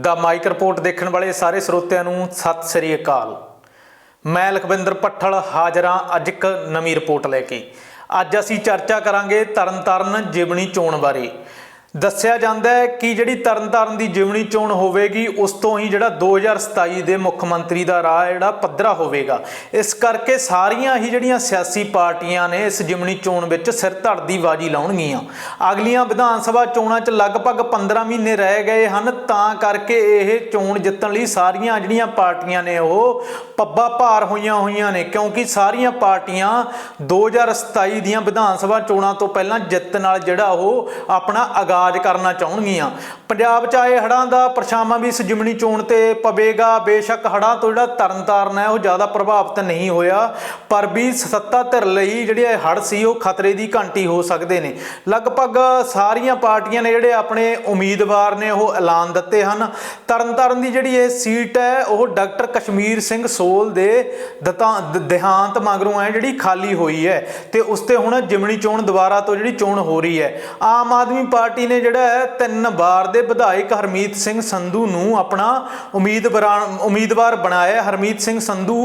ਦਾ mic report ਦੇਖਣ ਵਾਲੇ ਸਾਰੇ ਸਰੋਤਿਆਂ ਨੂੰ ਸਤਿ ਸ੍ਰੀ ਅਕਾਲ। ਮੈਂ ਲਖਵਿੰਦਰ ਪੱਠਲ ਹਾਜ਼ਰਾਂ ਅੱਜ ਇੱਕ ਨਵੀਂ ਰਿਪੋਰਟ ਲੈ ਕੇ। ਅੱਜ ਅਸੀਂ ਚਰਚਾ ਕਰਾਂਗੇ ਤਰਨਤਾਰਨ ਜਿਮਣੀ ਚੋਣ ਬਾਰੇ। ਦੱਸਿਆ ਜਾਂਦਾ ਹੈ ਕਿ ਜਿਹੜੀ ਤਰਨਤਾਰਨ ਦੀ ਜਿਮਣੀ ਚੋਣ ਹੋਵੇਗੀ, ਉਸ ਤੋਂ ਹੀ ਜਿਹੜਾ 2027 ਦੇ ਮੁੱਖ ਮੰਤਰੀ ਦਾ ਰਾਹ ਜਿਹੜਾ ਪੱਧਰਾ ਹੋਵੇਗਾ। ਇਸ ਕਰਕੇ ਸਾਰੀਆਂ ਹੀ ਜਿਹੜੀਆਂ ਸਿਆਸੀ ਪਾਰਟੀਆਂ ਨੇ ਇਸ ਜਿਮਣੀ ਚੋਣ ਵਿੱਚ ਸਿਰ ਧੜ ਦੀ ਬਾਜੀ ਲਾਉਣਗੀਆਂ। ਅਗਲੀਆਂ ਵਿਧਾਨ ਸਭਾ ਚੋਣਾਂ 'ਚ ਲਗਭਗ 15 ਮਹੀਨੇ ਰਹਿ ਗਏ ਹਨ, ਤਾਂ ਕਰਕੇ ਇਹ ਚੋਣ ਜਿੱਤਣ ਲਈ ਸਾਰੀਆਂ ਜਿਹੜੀਆਂ ਪਾਰਟੀਆਂ ਨੇ ਉਹ ਪੱਬਾ ਭਾਰ ਹੋਈਆਂ ਹੋਈਆਂ ਨੇ, ਕਿਉਂਕਿ ਸਾਰੀਆਂ ਪਾਰਟੀਆਂ 2027 ਦੀਆਂ ਵਿਧਾਨ ਸਭਾ ਚੋਣਾਂ ਤੋਂ ਪਹਿਲਾਂ ਜਿੱਤ ਨਾਲ ਜਿਹੜਾ ਉਹ ਆਪਣਾ ਅਗਾ ਆਗਾਜ਼ ਕਰਨਾ ਚਾਹੁੰਗੀਆਂ ਪੰਜਾਬ 'ਚ ਆਏ ਹੜ੍ਹਾਂ ਦਾ ਪਰਛਾਵਾਂ ਵੀ ਇਸ ਜਿਮਣੀ ਚੋਣ ਤੇ ਪਵੇਗਾ। ਬੇਸ਼ੱਕ ਹੜ੍ਹਾਂ ਤੋਂ ਜਿਹੜਾ ਤਰਨਤਾਰਨ ਹੈ, ਉਹ ਜ਼ਿਆਦਾ ਪ੍ਰਭਾਵਿਤ ਨਹੀਂ ਹੋਇਆ। ਪਰ ਵੀ ਸੱਤਾ ਧਿਰ ਲਈ ਜਿਹੜੇ ਇਹ ਹੜ੍ਹ ਸੀ, ਉਹ ਖਤਰੇ ਦੀ ਘੰਟੀ ਹੋ ਸਕਦੇ ਨੇ। ਲਗਭਗ ਸਾਰੀਆਂ ਪਾਰਟੀਆਂ ਨੇ ਜਿਹੜੇ ਆਪਣੇ ਉਮੀਦਵਾਰ ਨੇ, ਉਹ ਐਲਾਨ ਦਿੱਤੇ ਹਨ। ਤਰਨਤਾਰਨ ਦੀ ਜਿਹੜੀ ਇਹ ਸੀਟ ਹੈ, ਉਹ ਡਾਕਟਰ ਕਸ਼ਮੀਰ ਸਿੰਘ ਸੋਲ ਦੇ ਦੇਹਾਂਤ ਮਗਰੋਂ ਹੈ, ਜਿਹੜੀ ਖਾਲੀ ਹੋਈ ਹੈ। ਤੇ ਉਸ ਤੇ ਹੁਣ ਜਿਮਣੀ ਚੋਣ ਦੁਬਾਰਾ ਤੋਂ ਜਿਹੜੀ ਚੋਣ ਹੋ ਰਹੀ ਹੈ। ਆਮ ਆਦਮੀ ਪਾਰਟੀ ਨੇ ਜਿਹੜਾ ਤਿੰਨ ਵਾਰ ਦੇ ਵਿਧਾਇਕ ਹਰਮੀਤ ਸਿੰਘ ਸੰਧੂ ਨੂੰ ਆਪਣਾ ਉਮੀਦਵਾਰ ਉਮੀਦਵਾਰ ਬਣਾਇਆ ਹਰਮੀਤ ਸਿੰਘ ਸੰਧੂ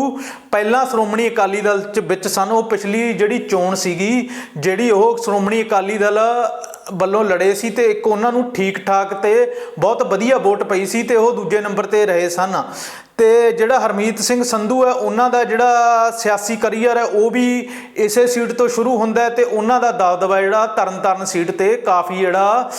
ਪਹਿਲਾਂ ਸ਼੍ਰੋਮਣੀ ਅਕਾਲੀ ਦਲ ਚ ਵਿੱਚ ਸਨ। ਉਹ ਪਿਛਲੀ ਜਿਹੜੀ ਚੋਣ ਸੀਗੀ, ਜਿਹੜੀ ਉਹ ਸ਼੍ਰੋਮਣੀ ਅਕਾਲੀ ਦਲ ਵੱਲੋਂ ਲੜੇ ਸੀ ਤੇ ਇੱਕ ਉਹਨਾਂ ਨੂੰ ਠੀਕ ਠਾਕ ਤੇ ਬਹੁਤ ਵਧੀਆ ਵੋਟ ਪਈ ਸੀ ਤੇ ਉਹ ਦੂਜੇ ਨੰਬਰ ਤੇ ਰਹੇ ਸਨ। ਤੇ ਜਿਹੜਾ ਹਰਮੀਤ ਸਿੰਘ ਸੰਧੂ ਹੈ, ਉਹਨਾਂ ਦਾ ਜਿਹੜਾ ਸਿਆਸੀ ਕਰੀਅਰ ਹੈ, ਉਹ ਵੀ ਇਸੇ ਸੀਟ ਤੋਂ ਸ਼ੁਰੂ ਹੁੰਦਾ ਹੈ ਤੇ ਉਹਨਾਂ ਦਾ ਦਬਦਬਾ ਜਿਹੜਾ ਤਰਨਤਾਰਨ ਸੀਟ ਤੇ ਕਾਫੀ ਜਿਹੜਾ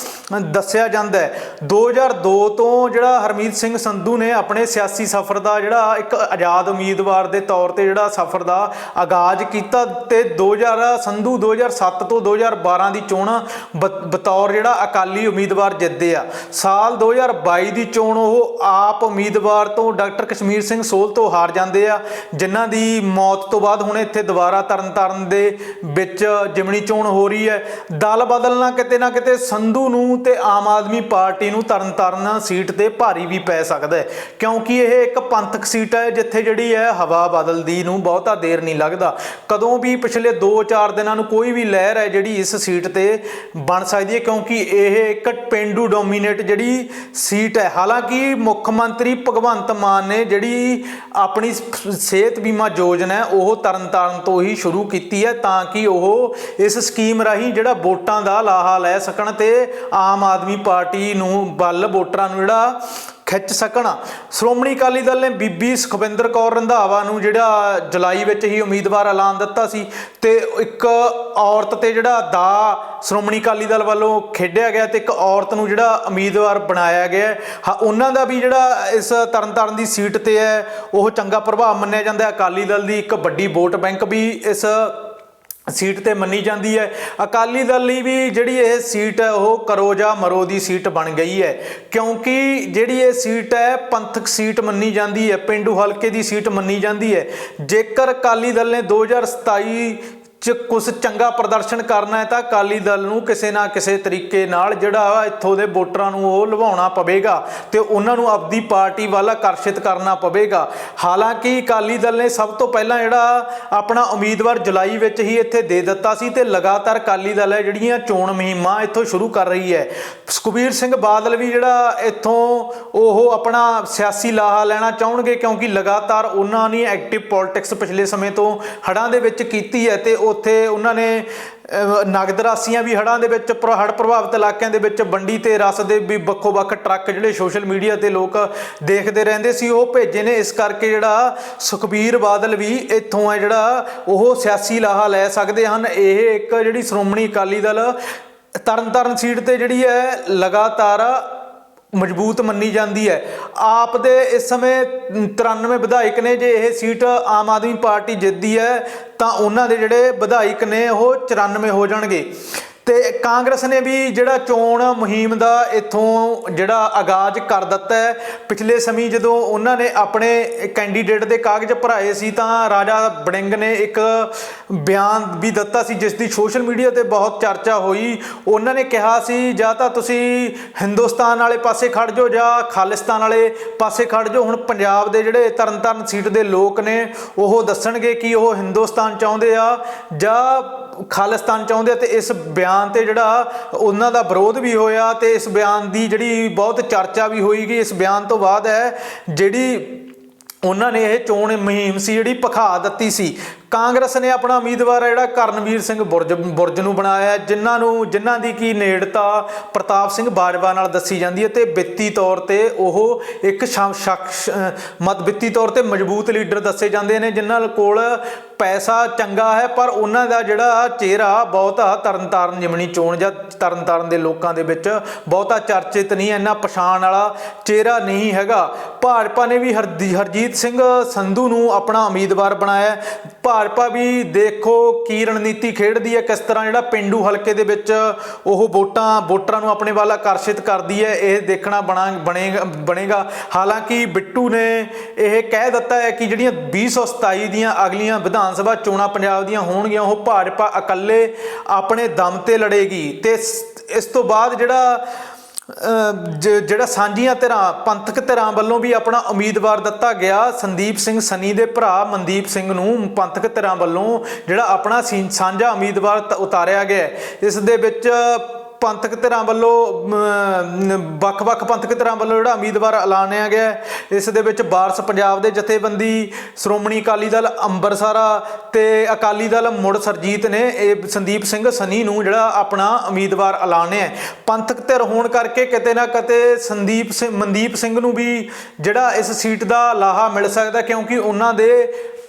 ਦੱਸਿਆ ਜਾਂਦਾ ਹੈ। 2002 ਤੋਂ ਜਿਹੜਾ ਹਰਮੀਤ ਸਿੰਘ ਸੰਧੂ ਨੇ ਆਪਣੇ ਸਿਆਸੀ ਸਫ਼ਰ ਦਾ ਜਿਹੜਾ ਇੱਕ ਆਜ਼ਾਦ ਉਮੀਦਵਾਰ ਦੇ ਤੌਰ ਤੇ ਜਿਹੜਾ ਸਫ਼ਰ ਦਾ ਆਗਾਜ਼ ਕੀਤਾ ਤੇ 2000 ਸੰਧੂ 2007 ਤੋਂ 2012 ਦੀ ਚੋਣ ਬ- ਬਤੌਰ ਜਿਹੜਾ ਅਕਾਲੀ ਉਮੀਦਵਾਰ ਜਿੱਤਦੇ ਆ। ਸਾਲ 2022 ਦੀ ਚੋਣ ਉਹ ਆਪ ਉਮੀਦਵਾਰ ਤੋਂ ਡਾਕਟਰ ਕਸ਼ਮੀਰ ਸਿੰਘ ਸੋਲ ਤੋਂ ਹਾਰ ਜਾਂਦੇ ਆ, ਜਿਨ੍ਹਾਂ ਦੀ ਮੌਤ ਤੋਂ ਬਾਅਦ ਹੁਣ ਇੱਥੇ ਦੁਬਾਰਾ ਤਰਨਤਾਰਨ ਦੇ ਵਿੱਚ ਜਿਮਣੀ ਚੋਣ ਹੋ ਰਹੀ ਹੈ। ਦਲ ਬਦਲਣਾ ਕਿਤੇ ਨਾ ਕਿਤੇ ਸੰਧੂ ਨੂੰ ਤੇ ਆਮ ਆਦਮੀ ਪਾਰਟੀ ਨੂੰ ਤਰਨਤਾਰਨ ਸੀਟ ਤੇ ਭਾਰੀ ਵੀ ਪੈ ਸਕਦਾ ਹੈ। ਕਿਉਂਕਿ ਇਹ ਇੱਕ ਪੰਥਕ ਸੀਟ ਹੈ, ਜਿੱਥੇ ਜਿਹੜੀ ਹੈ ਹਵਾ ਬਦਲਦੀ ਨੂੰ ਬਹੁਤਾ ਦੇਰ ਨਹੀਂ ਲੱਗਦਾ। ਕਦੋਂ ਵੀ ਪਿਛਲੇ 2-4 ਦਿਨਾਂ ਨੂੰ ਕੋਈ ਵੀ ਲਹਿਰ ਹੈ ਜਿਹੜੀ ਇਸ ਸੀਟ ਤੇ ਬਣ ਸਕਦੀ ਹੈ, ਕਿਉਂਕਿ ਇਹ ਇੱਕ ਪਿੰਡੂ ਡੋਮੀਨੇਟ ਜਿਹੜੀ ਸੀਟ ਹੈ। ਹਾਲਾਂਕਿ ਮੁੱਖ ਮੰਤਰੀ ਭਗਵੰਤ ਮਾਨ ਨੇ ਜਿਹੜੀ ਆਪਣੀ ਸਿਹਤ ਬੀਮਾ ਯੋਜਨਾ ਹੈ, ਉਹ ਤਰਨਤਾਰਨ ਤੋਂ ਹੀ ਸ਼ੁਰੂ ਕੀਤੀ ਹੈ ਤਾਂ ਕਿ ਉਹ ਇਸ ਸਕੀਮ ਰਾਹੀਂ ਜਿਹੜਾ ਵੋਟਾਂ ਦਾ ਲਾਹਾ ਲੈ ਸਕਣ ਤੇ ਆਮ ਆਦਮੀ ਪਾਰਟੀ ਨੂੰ ਵੱਲ ਵੋਟਰਾਂ ਨੂੰ ਜਿਹੜਾ ਖਿੱਚ ਸਕਣ ਸ਼੍ਰੋਮਣੀ ਅਕਾਲੀ ਦਲ ਨੇ ਬੀਬੀ ਸੁਖਵਿੰਦਰ ਕੌਰ ਰੰਧਾਵਾ ਨੂੰ ਜਿਹੜਾ ਜੁਲਾਈ ਵਿੱਚ ਹੀ ਉਮੀਦਵਾਰ ਐਲਾਨ ਦਿੱਤਾ ਸੀ ਤੇ ਇੱਕ ਔਰਤ ਤੇ ਜਿਹੜਾ ਦਾ ਸ਼੍ਰੋਮਣੀ ਅਕਾਲੀ ਦਲ ਵੱਲੋਂ ਖੇਡਿਆ ਗਿਆ ਤੇ ਇੱਕ ਔਰਤ ਨੂੰ ਜਿਹੜਾ ਉਮੀਦਵਾਰ ਬਣਾਇਆ ਗਿਆ ਹੈ। ਉਹਨਾਂ ਦਾ ਵੀ ਜਿਹੜਾ ਇਸ ਤਰਨਤਾਰਨ ਦੀ ਸੀਟ ਤੇ ਹੈ, ਉਹ ਚੰਗਾ ਪ੍ਰਭਾਵ ਮੰਨਿਆ ਜਾਂਦਾ ਹੈ ਅਕਾਲੀ ਦਲ ਦੀ ਇੱਕ ਵੱਡੀ ਵੋਟ ਬੈਂਕ ਵੀ ਇਸ ਸੀਟ ਤੇ ਮੰਨੀ ਜਾਂਦੀ ਹੈ। ਅਕਾਲੀ ਦਲ ਲਈ ਵੀ ਜਿਹੜੀ ਇਹ ਸੀਟ ਹੈ, ਉਹ ਕਰੋ ਜਾਂ ਮਰੋ ਦੀ ਸੀਟ ਬਣ ਗਈ ਹੈ। ਕਿਉਂਕਿ ਜਿਹੜੀ ਇਹ ਸੀਟ ਹੈ, ਪੰਥਕ ਸੀਟ ਮੰਨੀ ਜਾਂਦੀ ਹੈ, ਪਿੰਡੂ ਹਲਕੇ ਦੀ ਸੀਟ ਮੰਨੀ ਜਾਂਦੀ ਹੈ। ਜੇਕਰ ਅਕਾਲੀ ਦਲ ਨੇ 2027 ਚ ਕੁਝ ਚੰਗਾ ਪ੍ਰਦਰਸ਼ਨ ਕਰਨਾ ਹੈ ਤਾਂ ਅਕਾਲੀ ਦਲ ਨੂੰ ਕਿਸੇ ਨਾ ਕਿਸੇ ਤਰੀਕੇ ਨਾਲ ਜਿਹੜਾ ਇੱਥੋਂ ਦੇ ਵੋਟਰਾਂ ਨੂੰ ਉਹ ਲਵਾਉਣਾ ਪਵੇਗਾ ਤੇ ਉਹਨਾਂ ਨੂੰ ਆਪਦੀ ਪਾਰਟੀ ਵੱਲ ਆਕਰਸ਼ਿਤ ਕਰਨਾ ਪਵੇਗਾ। ਹਾਲਾਂਕਿ ਅਕਾਲੀ ਦਲ ਨੇ ਸਭ ਤੋਂ ਪਹਿਲਾਂ ਜਿਹੜਾ ਆਪਣਾ ਉਮੀਦਵਾਰ ਜੁਲਾਈ ਵਿੱਚ ਹੀ ਇੱਥੇ ਦੇ ਦਿੱਤਾ ਸੀ ਤੇ ਲਗਾਤਾਰ ਅਕਾਲੀ ਦਲ ਹੈ ਜਿਹੜੀਆਂ ਚੋਣ ਮੁਹਿੰਮਾਂ ਇੱਥੋਂ ਸ਼ੁਰੂ ਕਰ ਰਹੀ ਹੈ। ਸੁਖਬੀਰ ਸਿੰਘ ਬਾਦਲ ਵੀ ਜਿਹੜਾ ਇੱਥੋਂ ਉਹ ਆਪਣਾ ਸਿਆਸੀ ਲਾਹਾ ਲੈਣਾ ਚਾਹਣਗੇ ਕਿਉਂਕਿ ਲਗਾਤਾਰ ਉਹਨਾਂ ਨੇ ਐਕਟਿਵ ਪੋਲਿਟਿਕਸ ਪਿਛਲੇ ਸਮੇਂ ਤੋਂ ਹੜ੍ਹਾਂ ਦੇ ਵਿੱਚ ਕੀਤੀ ਹੈ ਤੇ ਉੱਥੇ ਉਹਨਾਂ ਨੇ ਅਹ, ਨਗਦ ਰਾਸ਼ੀਆਂ ਵੀ ਹੜ੍ਹਾਂ ਦੇ ਵਿੱਚ ਪ੍ਰ- ਹੜ੍ਹ ਪ੍ਰਭਾਵਿਤ ਇਲਾਕਿਆਂ ਦੇ ਵਿੱਚ ਵੰਡੀ ਤੇ ਰਸ ਦੇ ਵੀ ਵੱਖੋ ਵੱਖ ਟਰੱਕ ਜਿਹੜੇ ਸੋਸ਼ਲ ਮੀਡੀਆ ਤੇ ਲੋਕ ਦੇਖਦੇ ਰਹਿੰਦੇ ਸੀ ਉਹ ਭੇਜੇ ਨੇ। ਇਸ ਕਰਕੇ ਜਿਹੜਾ ਸੁਖਬੀਰ ਬਾਦਲ ਵੀ ਇੱਥੋਂ ਹੈ ਜਿਹੜਾ ਉਹ ਸਿਆਸੀ ਲਾਹਾ ਲੈ ਸਕਦੇ ਹਨ। ਇਹ ਇੱਕ ਜਿਹੜੀ ਸ਼੍ਰੋਮਣੀ ਅਕਾਲੀ ਦਲ ਤਰਨਤਾਰਨ ਸੀਟ ਤੇ ਜਿਹੜੀ ਹੈ ਲਗਾਤਾਰ ਮਜ਼ਬੂਤ ਮੰਨੀ ਜਾਂਦੀ ਹੈ। ਆਪ ਦੇ ਇਸ ਸਮੇਂ 93 ਵਿਧਾਇਕ ਨੇ ਜੇ ਇਹ ਸੀਟ ਆਮ ਆਦਮੀ ਪਾਰਟੀ ਜਿੱਤਦੀ ਹੈ, ਤਾਂ ਉਹਨਾਂ ਦੇ ਜਿਹੜੇ ਵਿਧਾਇਕ ਨੇ ਉਹ 94 ਹੋ ਜਾਣਗੇ। ਤੇ ਕਾਂਗਰਸ ਨੇ ਵੀ ਜਿਹੜਾ ਚੋਣ ਮੁਹਿੰਮ ਦਾ ਇੱਥੋਂ ਜਿਹੜਾ ਆਗਾਜ਼ ਕਰ ਦਿੱਤਾ ਹੈ, ਪਿਛਲੇ ਸਮੇਂ ਜਦੋਂ ਉਹਨਾਂ ਨੇ ਆਪਣੇ ਕੈਂਡੀਡੇਟ ਦੇ ਕਾਗਜ਼ ਭਰਾਏ ਸੀ ਤਾਂ ਰਾਜਾ ਬੜਿੰਗ ਨੇ ਇੱਕ ਬਿਆਨ ਵੀ ਦਿੱਤਾ ਸੀ, ਜਿਸ ਦੀ ਸੋਸ਼ਲ ਮੀਡੀਆ ਤੇ ਬਹੁਤ ਚਰਚਾ ਹੋਈ। ਉਹਨਾਂ ਨੇ ਕਿਹਾ ਸੀ, ਜਾਂ ਤਾਂ ਤੁਸੀਂ ਹਿੰਦੁਸਤਾਨ ਵਾਲੇ ਪਾਸੇ ਖੜ ਜਾਓ ਜਾਂ ਖਾਲਿਸਤਾਨ ਵਾਲੇ ਪਾਸੇ ਖੜ ਜਾਓ। ਹੁਣ ਪੰਜਾਬ ਦੇ ਜਿਹੜੇ ਤਰਨਤਾਰਨ ਸੀਟ ਦੇ ਲੋਕ ਨੇ, ਉਹ ਦੱਸਣਗੇ ਕਿ ਉਹ ਹਿੰਦੁਸਤਾਨ ਚਾਹੁੰਦੇ ਆ ਜਾਂ ਖਾਲਿਸਤਾਨ ਚਾਹੁੰਦੇ ਤੇ ਇਸ ਬਿਆਨ ਤੇ ਜਿਹੜਾ ਉਹਨਾਂ ਦਾ ਵਿਰੋਧ ਵੀ ਹੋਇਆ ਤੇ ਇਸ ਬਿਆਨ ਦੀ ਜਿਹੜੀ ਬਹੁਤ ਚਰਚਾ ਵੀ ਹੋਈ ਹੋਈਗੀ। ਇਸ ਬਿਆਨ ਤੋਂ ਬਾਅਦ ਹੈ ਜਿਹੜੀ ਉਹਨਾਂ ਨੇ ਇਹ ਚੋਣ ਮੁਹਿੰਮ ਸੀ ਜਿਹੜੀ ਭਖਾ ਦਿੱਤੀ ਸੀ। ਕਾਂਗਰਸ ਨੇ ਆਪਣਾ ਉਮੀਦਵਾਰ ਆ ਜਿਹੜਾ ਕਰਨਵੀਰ ਸਿੰਘ ਬੁਰਜ ਬੁਰਜ ਨੂੰ ਬਣਾਇਆ ਜਿਨ੍ਹਾਂ ਨੂੰ, ਜਿਨ੍ਹਾਂ ਦੀ ਕੀ ਨੇੜਤਾ ਪ੍ਰਤਾਪ ਸਿੰਘ ਬਾਜਵਾ ਨਾਲ ਦੱਸੀ ਜਾਂਦੀ ਹੈ ਤੇ ਵਿੱਤੀ ਤੌਰ ਤੇ ਉਹ ਇੱਕ ਸ਼ਮ- ਸ਼ਖਸ ਮਤ ਵਿੱਤੀ ਤੌਰ ਤੇ ਮਜ਼ਬੂਤ ਲੀਡਰ ਦੱਸੇ ਜਾਂਦੇ ਨੇ, ਜਿਨ੍ਹਾਂ ਕੋਲ ਪੈਸਾ ਚੰਗਾ ਹੈ, ਪਰ ਉਹਨਾਂ ਦਾ ਜਿਹੜਾ ਚਿਹਰਾ ਬਹੁਤਾ ਤਰਨਤਾਰਨ ਜਿਮਣੀ ਚੋਣ ਜਾਂ ਤਰਨਤਾਰਨ ਦੇ ਲੋਕਾਂ ਦੇ ਵਿੱਚ ਬਹੁਤਾ ਚਰਚਿਤ ਨਹੀਂ, ਇੰਨਾ ਪਛਾਣ ਵਾਲਾ ਚਿਹਰਾ ਨਹੀਂ ਹੈਗਾ ਭਾਜਪਾ ਨੇ ਵੀ ਹਰਦੀ- ਹਰਜੀਤ ਸਿੰਘ ਸੰਧੂ ਨੂੰ ਆਪਣਾ ਉਮੀਦਵਾਰ ਬਣਾਇਆ ਹੈ। ਭਾਜਪਾ ਵੀ ਦੇਖੋ ਕੀ ਰਣਨੀਤੀ ਖੇਡਦੀ ਹੈ, ਕਿਸ ਤਰ੍ਹਾਂ ਜਿਹੜਾ ਪਿੰਡੂ ਹਲਕੇ ਦੇ ਵਿੱਚ ਉਹ ਵੋਟਾਂ, ਵੋਟਰਾਂ ਨੂੰ ਆਪਣੇ ਵੱਲ ਆਕਰਸ਼ਿਤ ਕਰਦੀ ਹੈ, ਇਹ ਦੇਖਣਾ ਬਣਾ, ਬਣੇਗਾ ਬਣੇਗਾ। ਹਾਲਾਂਕਿ ਬਿੱਟੂ ਨੇ ਇਹ ਕਹਿ ਦਿੱਤਾ ਹੈ ਕਿ ਜਿਹੜੀਆਂ 2027 ਦੀਆਂ ਅਗਲੀਆਂ ਵਿਧਾਨ ਸਭਾ ਚੋਣਾਂ ਪੰਜਾਬ ਦੀਆਂ ਹੋਣਗੀਆਂ, ਉਹ ਭਾਜਪਾ ਇਕੱਲੇ ਆਪਣੇ ਦਮ ਤੇ ਲੜੇਗੀ। ਤੇ ਇਸ- ਤੋਂ ਬਾਅਦ ਜਿਹੜਾ ਜਿਹੜਾ ਸਾਂਝੀਆਂ ਧਿਰਾਂ, ਪੰਥਕ ਧਿਰਾਂ ਵੱਲੋਂ ਵੀ ਆਪਣਾ ਉਮੀਦਵਾਰ ਦਿੱਤਾ ਗਿਆ, ਸੰਦੀਪ ਸਿੰਘ ਸਨੀ ਦੇ ਭਰਾ ਮਨਦੀਪ ਸਿੰਘ ਨੂੰ ਪੰਥਕ ਧਿਰਾਂ ਵੱਲੋਂ ਜਿਹੜਾ ਆਪਣਾ ਸੀ- ਸਾਂਝਾ ਉਮੀਦਵਾਰ ਤ- ਉਤਾਰਿਆ ਗਿਆ ਇਸ ਦੇ ਵਿੱਚ ਪੰਥਕ ਧਿਰਾਂ ਵੱਲੋਂ ਵੱਖ-ਵੱਖ ਪੰਥਕ ਧਿਰਾਂ ਵੱਲੋਂ ਜਿਹੜਾ ਉਮੀਦਵਾਰ ਐਲਾਨਿਆ ਗਿਆ ਇਸ ਦੇ ਵਿੱਚ ਬਾਰਸ ਪੰਜਾਬ ਦੇ ਜਥੇਬੰਦੀ, ਸ਼੍ਰੋਮਣੀ ਅਕਾਲੀ ਦਲ ਅੰਬਰਸਰਾ ਤੇ ਅਕਾਲੀ ਦਲ ਮੁੜ ਸਰਜੀਤ ਨੇ, ਇਹ ਸੰਦੀਪ ਸਿੰਘ ਸਨੀ ਨੂੰ ਜਿਹੜਾ ਆਪਣਾ ਉਮੀਦਵਾਰ ਐਲਾਨਿਆ ਪੰਥਕ ਧਿਰ ਹੋਣ ਕਰਕੇ ਕਿਤੇ ਨਾ ਕਿਤੇ ਸੰਦੀਪ ਸਿੰਘ, ਮਨਦੀਪ ਸਿੰਘ ਨੂੰ ਵੀ ਜਿਹੜਾ ਇਸ ਸੀਟ ਦਾ ਲਾਹਾ ਮਿਲ ਸਕਦਾ ਕਿਉਂਕਿ ਉਹਨਾਂ ਦੇ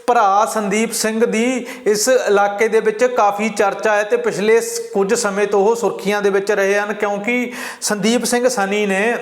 ਭਰਾ ਸੰਦੀਪ ਸਿੰਘ ਦੀ ਇਸ ਇਲਾਕੇ ਦੇ ਵਿੱਚ ਕਾਫੀ ਚਰਚਾ ਹੈ ਤੇ ਪਿਛਲੇ ਕੁਝ ਸਮੇਂ ਤੋਂ ਉਹ ਸੁਰਖੀਆਂ ਦੇ ਵਿੱਚ ਰਹੇ ਹਨ, ਕਿਉਂਕਿ ਸੰਦੀਪ ਸਿੰਘ ਸਨੀ ਨੇ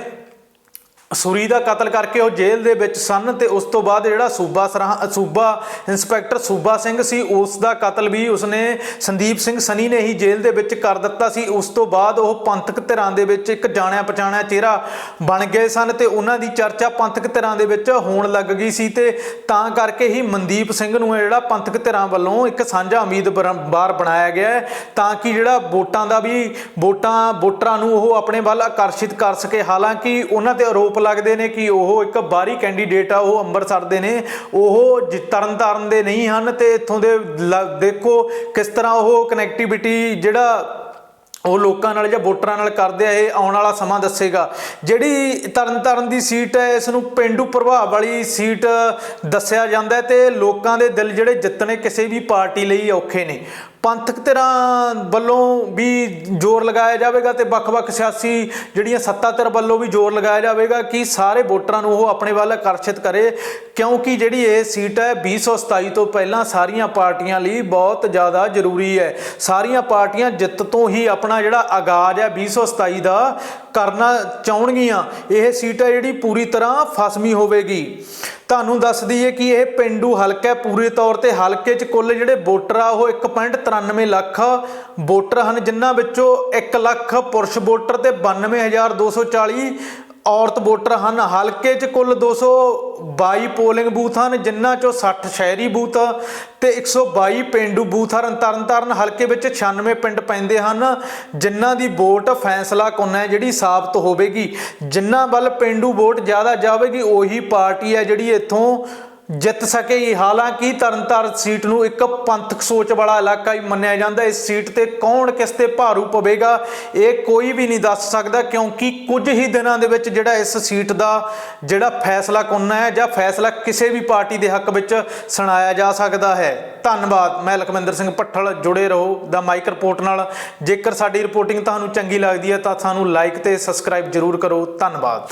ਸੁਰੀ ਦਾ ਕਤਲ ਕਰਕੇ ਉਹ ਜੇਲ੍ਹ ਦੇ ਵਿੱਚ ਸਨ ਤੇ ਉਸ ਤੋਂ ਬਾਅਦ ਜਿਹੜਾ ਸੂਬਾ ਸਰਾਹ ਸੂਬਾ ਇੰਸਪੈਕਟਰ ਸੂਬਾ ਸਿੰਘ ਸੀ, ਉਸ ਦਾ ਕਤਲ ਵੀ ਉਸਨੇ ਸੰਦੀਪ ਸਿੰਘ ਸਨੀ ਨੇ ਹੀ ਜੇਲ੍ਹ ਦੇ ਵਿੱਚ ਕਰ ਦਿੱਤਾ ਸੀ। ਉਸ ਤੋਂ ਬਾਅਦ ਉਹ ਪੰਥਕ ਧਿਰਾਂ ਦੇ ਵਿੱਚ ਇੱਕ ਜਾਣਿਆ ਪਛਾਣਿਆ ਚਿਹਰਾ ਬਣ ਗਏ ਸਨ ਤੇ ਉਹਨਾਂ ਦੀ ਚਰਚਾ ਪੰਥਕ ਧਿਰਾਂ ਦੇ ਵਿੱਚ ਹੋਣ ਲੱਗ ਗਈ ਸੀ ਤੇ ਤਾਂ ਕਰਕੇ ਹੀ ਮਨਦੀਪ ਸਿੰਘ ਨੂੰ ਜਿਹੜਾ ਪੰਥਕ ਧਿਰਾਂ ਵੱਲੋਂ ਇੱਕ ਸਾਂਝਾ ਉਮੀਦਵਾਰ ਬਣਾਇਆ ਗਿਆ ਹੈ। ਤਾਂ ਕਿ ਜਿਹੜਾ ਵੋਟਾਂ ਦਾ ਵੀ ਵੋਟਾਂ ਵੋਟਰਾਂ ਨੂੰ ਉਹ ਆਪਣੇ ਵੱਲ ਆਕਰਸ਼ਿਤ ਕਰ ਸਕੇ। ਹਾਲਾਂਕਿ ਉਹਨਾਂ ਤੇ ਆਰੋਪ ਲੱਗਦੇ ਨੇ ਕਿ ਉਹ ਇੱਕ ਬਾਹਰੀ ਕੈਂਡੀਡੇਟ ਆ, ਉਹ ਅੰਮ੍ਰਿਤਸਰ ਦੇ ਨੇ, ਉਹ ਜ- ਤਰਨਤਾਰਨ ਦੇ ਨਹੀਂ ਹਨ ਤੇ ਇੱਥੋਂ ਦੇ ਦੇਖੋ ਕਿਸ ਤਰ੍ਹਾਂ ਉਹ ਕਨੈਕਟੀਵਿਟੀ ਜਿਹੜਾ ਉਹ ਲੋਕਾਂ ਨਾਲ ਜਾਂ ਵੋਟਰਾਂ ਨਾਲ ਕਰਦੇ ਆ, ਇਹ ਆਉਣ ਵਾਲਾ ਸਮਾਂ ਦੱਸੇਗਾ। ਜਿਹੜੀ ਤਰਨਤਾਰਨ ਦੀ ਸੀਟ ਹੈ, ਇਸ ਨੂੰ ਪਿੰਡੂ ਪ੍ਰਭਾਵ ਵਾਲੀ ਸੀਟ ਦੱਸਿਆ ਜਾਂਦਾ ਹੈ ਤੇ ਲੋਕਾਂ ਦੇ ਦਿਲ ਜਿਹੜੇ ਜਿੱਤਣੇ ਕਿਸੇ ਵੀ ਪਾਰਟੀ ਲਈ ਔਖੇ ਨੇ। ਪੰਥਕ ਧਿਰਾਂ ਵੱਲੋਂ ਵੀ ਜ਼ੋਰ ਲਗਾਇਆ ਜਾਵੇਗਾ ਤੇ ਵੱਖ-ਵੱਖ ਸਿਆਸੀ ਜਿਹੜੀਆਂ ਸੱਤਾ ਧਿਰ ਵੱਲੋਂ ਵੀ ਜ਼ੋਰ ਲਗਾਇਆ ਜਾਵੇਗਾ ਕਿ ਸਾਰੇ ਵੋਟਰਾਂ ਨੂੰ ਉਹ ਆਪਣੇ ਵੱਲ ਆਕਰਸ਼ਿਤ ਕਰੇ, ਕਿਉਂਕਿ ਜਿਹੜੀ ਇਹ ਸੀਟ ਹੈ 2027 ਤੋਂ ਪਹਿਲਾਂ ਸਾਰੀਆਂ ਪਾਰਟੀਆਂ ਲਈ ਬਹੁਤ ਜ਼ਿਆਦਾ ਜ਼ਰੂਰੀ ਹੈ। ਸਾਰੀਆਂ ਪਾਰਟੀਆਂ ਜਿੱਤ ਤੋਂ ਹੀ ਆਪਣਾ ਜਿਹੜਾ ਆਗਾਜ਼ ਹੈ 2027 ਦਾ ਕਰਨਾ ਚਾਹਣਗੀਆਂ, ਇਹ ਸੀਟ ਹੈ ਜਿਹੜੀ ਪੂਰੀ ਤਰ੍ਹਾਂ ਫਸਮੀ ਹੋਵੇਗੀ। ਤੁਹਾਨੂੰ ਦੱਸ ਦਈਏ ਕਿ ਇਹ ਪਿੰਡੂ ਹਲਕਾ ਪੂਰੇ ਤੌਰ ਤੇ ਹਲਕੇ 'ਚ ਕੁੱਲ ਜਿਹੜੇ ਵੋਟਰ ਆ, ਉਹ 1.93 ਲੱਖ ਵੋਟਰ ਹਨ, ਜਿਨ੍ਹਾਂ ਵਿੱਚੋਂ 1 ਲੱਖ ਪੁਰਸ਼ ਵੋਟਰ ਤੇ 92240 ਔਰਤ ਵੋਟਰ ਹਨ। ਹਲਕੇ 'ਚ ਕੁੱਲ 222 ਪੋਲਿੰਗ ਬੂਥ ਹਨ, ਜਿਨ੍ਹਾਂ ਚੋਂ 60 ਸ਼ਹਿਰੀ ਬੂਥ ਤੇ 122 ਪਿੰਡੂ ਬੂਥ ਹਨ। ਤਰਨਤਾਰਨ ਹਲਕੇ ਵਿੱਚ 96 ਪਿੰਡ ਪੈਂਦੇ ਹਨ, ਜਿਨ੍ਹਾਂ ਦੀ ਵੋਟ ਫੈਸਲਾ ਕੁੰਨ ਹੈ ਜਿਹੜੀ ਸਾਬਤ ਹੋਵੇਗੀ। ਜਿਨ੍ਹਾਂ ਵੱਲ ਪਿੰਡੂ ਵੋਟ ਜ਼ਿਆਦਾ ਜਾਵੇਗੀ, ਉਹੀ ਪਾਰਟੀ ਹੈ ਜਿਹੜੀ ਇੱਥੋਂ ਜਿੱਤ ਸਕੇ ਹਾਲਾਂਕਿ ਤਰਨਤਾਰਨ ਸੀਟ ਨੂੰ ਇੱਕ ਪੰਥਕ ਸੋਚ ਵਾਲਾ ਇਲਾਕਾ ਹੀ ਮੰਨਿਆ ਜਾਂਦਾ। ਇਸ ਸੀਟ ਤੇ ਕੌਣ ਕਿਸ ਤੇ ਭਾਰੂ ਪਵੇਗਾ, ਇਹ ਕੋਈ ਵੀ ਨਹੀਂ ਦੱਸ ਸਕਦਾ, ਕਿਉਂਕਿ ਕੁਝ ਹੀ ਦਿਨਾਂ ਦੇ ਵਿੱਚ ਜਿਹੜਾ ਇਸ ਸੀਟ ਦਾ ਜਿਹੜਾ ਫੈਸਲਾ ਕੁੰਨਾ ਹੈ ਜਾਂ ਫੈਸਲਾ ਕਿਸੇ ਵੀ ਪਾਰਟੀ ਦੇ ਹੱਕ ਵਿੱਚ ਸੁਣਾਇਆ ਜਾ ਸਕਦਾ ਹੈ। ਧੰਨਵਾਦ। ਮੈਂ ਲਖਵਿੰਦਰ ਸਿੰਘ ਭੱਠਲ ਜੁੜੇ ਰਹੋ ਦਾ ਮਾਈਕ ਰਿਪੋਰਟ ਨਾਲ। ਜੇਕਰ ਸਾਡੀ ਰਿਪੋਰਟਿੰਗ ਤੁਹਾਨੂੰ ਚੰਗੀ ਲੱਗਦੀ ਹੈ ਤਾਂ ਸਾਨੂੰ ਲਾਈਕ ਤੇ ਸਬਸਕ੍ਰਾਈਬ ਜ਼ਰੂਰ ਕਰੋ। ਧੰਨਵਾਦ।